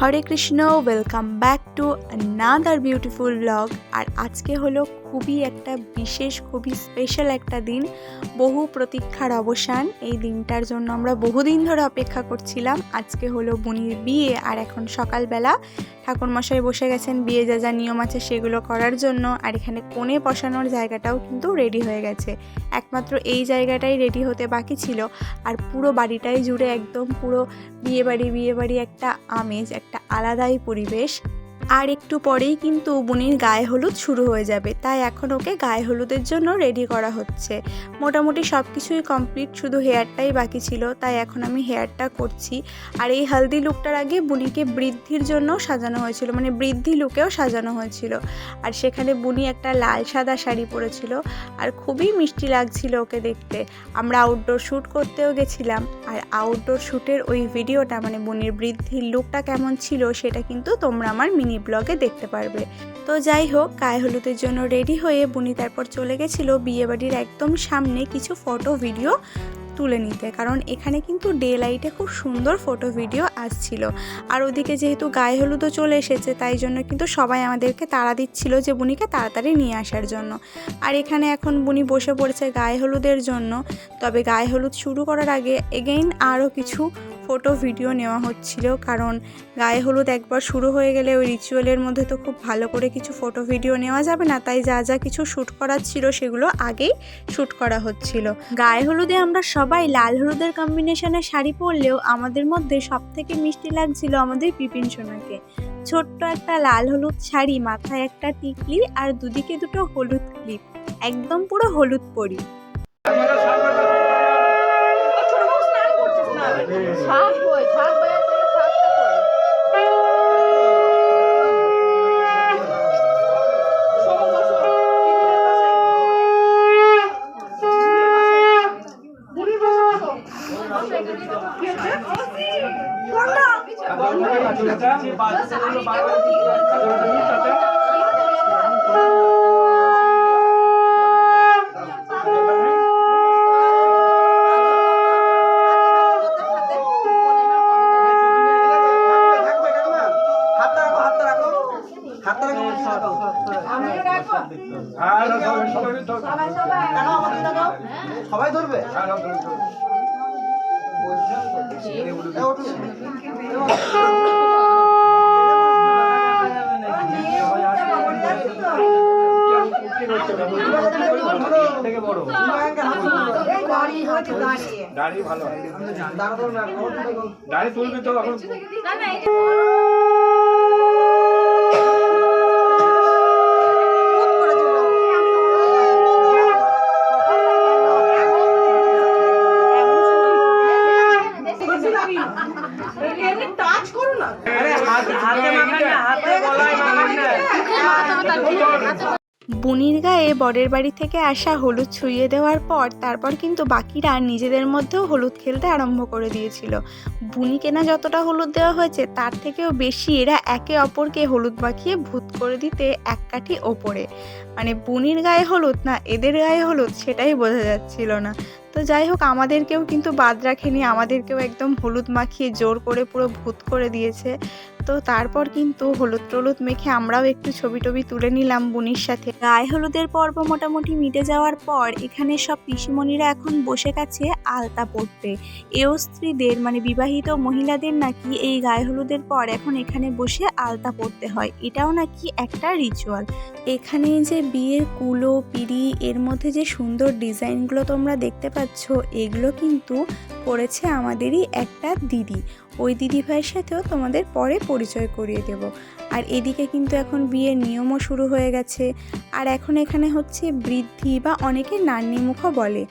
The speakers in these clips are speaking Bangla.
Hare Krishna welcome back to another beautiful blog আর আজকে হলো খুবই একটা বিশেষ, খুবই স্পেশাল একটা দিন। বহু প্রতীক্ষার অবসান এই দিনটার জন্য আমরা বহুদিন ধরে অপেক্ষা করছিলাম। আজকে হলো বুনির বিয়ে আর এখন সকালবেলা ঠাকুরমশাই বসে গেছেন, বিয়ে যা যা নিয়ম আছে সেগুলো করার জন্য আর এখানে কোণে বসানোর জায়গাটাও কিন্তু রেডি হয়ে গেছে। একমাত্র এই জায়গাটাই রেডি হতে বাকি ছিল আর পুরো বাড়িটাই জুড়ে একদম পুরো বিয়ে বাড়ি বিয়ে বাড়ি একটা আমেজ, একটা আলাদাই পরিবেশ। আর একটু পরেই কিন্তু বুনির গায়ে হলুদ শুরু হয়ে যাবে। তাই এখন ওকে গায়ে হলুদের জন্য রেডি করা হচ্ছে। মোটামুটি সব কিছুই কমপ্লিট শুধু হেয়ারটাই বাকি ছিল। তাই এখন আমি হেয়ারটা করছি। আর এই হলদি লুকটার আগে বুনিকে বৃদ্ধির জন্য সাজানো হয়েছিল। মানে বৃদ্ধি লুকেও সাজানো হয়েছিল। আর সেখানে বুনি একটা লাল সাদা শাড়ি পরেছিল। আর খুবই মিষ্টি লাগছিল ওকে দেখতে। আমরা আউটডোর শ্যুট করতেও গেছিলাম। আর আউটডোর শ্যুটের ওই ভিডিওটা মানে বুনির বৃদ্ধির লুকটা কেমন ছিল, সেটা কিন্তু তোমরা আমার মিনি ব্লগে দেখতে পারবে। তো যাই হোক, গায়ে হলুদের জন্য রেডি হয়ে বুনি তারপর চলে গেছিল বিয়েবাড়ির একদম সামনে কিছু ফটো ভিডিও তুলে নিতে। কারণ এখানে কিন্তু ডে লাইটে খুব সুন্দর ফটো ভিডিও আসছিল। আর ওদিকে যেহেতু গায়ে হলুদও চলে এসেছে, তাই জন্য কিন্তু সবাই আমাদেরকে তাড়া দিচ্ছিল যে বুনিকে তাড়াতাড়ি নিয়ে আসার জন্য। আর এখানে এখন বুনি বসে পড়েছে গায়ে হলুদের জন্য। তবে গায়ে হলুদ শুরু করার আগে এগেইন আরও কিছু ফটো ভিডিও নেওয়া হচ্ছিল, কারণ গায়ে হলুদ একবার শুরু হয়ে গেলে ওই রিচুয়ালের মধ্যে তো খুব ভালো করে কিছু ফটো ভিডিও নেওয়া যাবে না, তাই যা যা কিছু শ্যুট করার ছিল সেগুলো আগেই শ্যুট করা হচ্ছিল। গায়ে হলুদে আমরা সবাই লাল হলুদের কম্বিনেশনে শাড়ি পরলেও আমাদের মধ্যে সব থেকে মিষ্টি লাগছিল আমাদের পিপিন সোনাকে। ছোট্ট একটা লাল হলুদ শাড়ি, মাথায় একটা টিকলি আর দুদিকে দুটো হলুদ ক্লিপ একদম পুরো হলুদ পরি। রাখো সবাই। ধরবে। ওঠো। দাঁড়িয়ে দাঁড়িয়ে ভালো দাঁড়া ধরো না, ওঠো, দেখো। দাড়ি তুলবি তো এখন টাচ করো না আরে হাত- হাতে মাখান না, হাতে গলায়। বুনির গায়ে বরের বাড়ি থেকে আসা হলুদ ছুঁয়ে দেওয়ার পর তারপর কিন্তু বাকিরা নিজেদের মধ্যেও হলুদ খেলতে আরম্ভ করে দিয়েছিল। বুনি কেনা যতটা হলুদ দেওয়া হয়েছে, তার থেকেও বেশি এরা একে অপরকে হলুদ মাখিয়ে ভূত করে দিতে এক কাঠি ওপরে। মানে বুনির গায়ে হলুদ না, এদের গায়ে হলুদ, সেটাই বোঝা যাচ্ছিল না। তো যাই হোক, আমাদেরকেও কিন্তু বাদ রাখেনি। আমাদেরকেও একদম হলুদ মাখিয়ে জোর করে পুরো ভূত করে দিয়েছে। তো তারপর কিন্তু হলুদ টলুদ মেখে আমরাও একটু ছবি টবি তুলে নিলাম বুনির সাথে। গায়ে হলুদের পর্ব মোটামুটি মিটে যাওয়ার পর এখানে সব পিসিমণিরা এখন বসে গেছে। আলতা পড়তে এও স্ত্রীদের মানে বিবাহিত মহিলাদের নাকি এই গায়ে হলুদের পর এখন এখানে বসে আলতা পড়তে হয়। এটাও নাকি একটা রিচুয়াল এখানে যে বিয়ের কুলো, পিড়ি, এর মধ্যে যে সুন্দর ডিজাইনগুলো তোমরা দেখতে পাচ্ছ, এগুলো কিন্তু করেছে আমাদেরই একটা দিদি। ওই দিদি ভাইয়ের সাথেও তোমাদের পরে পরিচয় করিয়ে দেব। আর এদিকে কিন্তু এখন বিয়ের নিয়মও শুরু হয়ে গেছে। আর এখন এখানে হচ্ছে বৃদ্ধি বা অনেকে নান্নিমুখও বলে।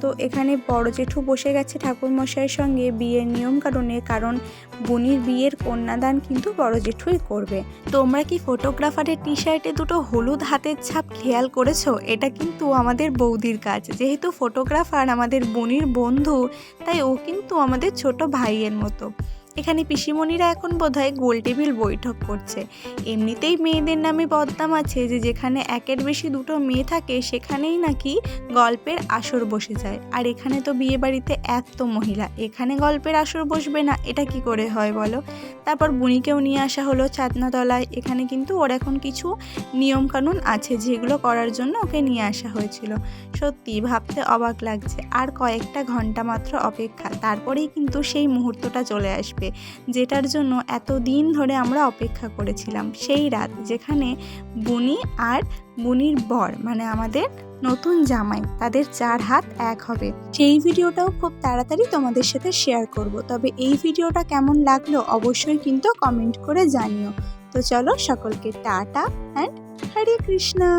তো এখানে বড় জেঠু বসে গেছে ঠাকুরমশাইয়ের সঙ্গে বিয়ের নিয়ম কারণে, কারণ বুনির বিয়ের কন্যাদান কিন্তু বড় জেঠুই করবে। তোমরা কি ফটোগ্রাফারের টি শার্টে দুটো হলুদ হাতের ছাপ খেয়াল করেছ? এটা কিন্তু আমাদের বৌদির কাজ। যেহেতু ফটোগ্রাফার আমাদের বুনির বন্ধু, তাই ও কিন্তু আমাদের ছোট ভাইয়ের মতো। এখানে পিসিমণিরা এখন বোধহয় গোল টেবিল বৈঠক করছে। এমনিতেই মেয়েদের নামে বদনাম আছে যে যেখানে একের বেশি দুটো মেয়ে থাকে, সেখানেই নাকি গল্পের আসর বসে যায়। আর এখানে তো বিয়ে বাড়িতে এত মহিলা, এখানে গল্পের আসর বসবে না, এটা কি করে হয় বলো? তারপর বুনিকেও নিয়ে আসা হলো ছাতনাতলায়। এখানে কিন্তু ওর এখন কিছু নিয়মকানুন আছে যেগুলো করার জন্য ওকে নিয়ে আসা হয়েছিল। সত্যি ভাবতে অবাক লাগছে। আর কয়েকটা ঘণ্টা মাত্র অপেক্ষা, তারপরেই কিন্তু সেই মুহূর্তটা চলে আসবে যেটার জন্য এত দিন ধরে আমরা অপেক্ষা করেছিলাম। সেই রাত যেখানে বুনি আর বুনির বর মানে আমাদের নতুন জামাই, তাদের চার হাত এক হবে। সেই ভিডিওটাও খুব তাড়াতাড়ি তোমাদের সাথে শেয়ার করব। তবে এই ভিডিওটা কেমন লাগল অবশ্যই কিন্তু কমেন্ট করে জানিও। তো চলো সকলকে টাটা অ্যান্ড হরে কৃষ্ণা।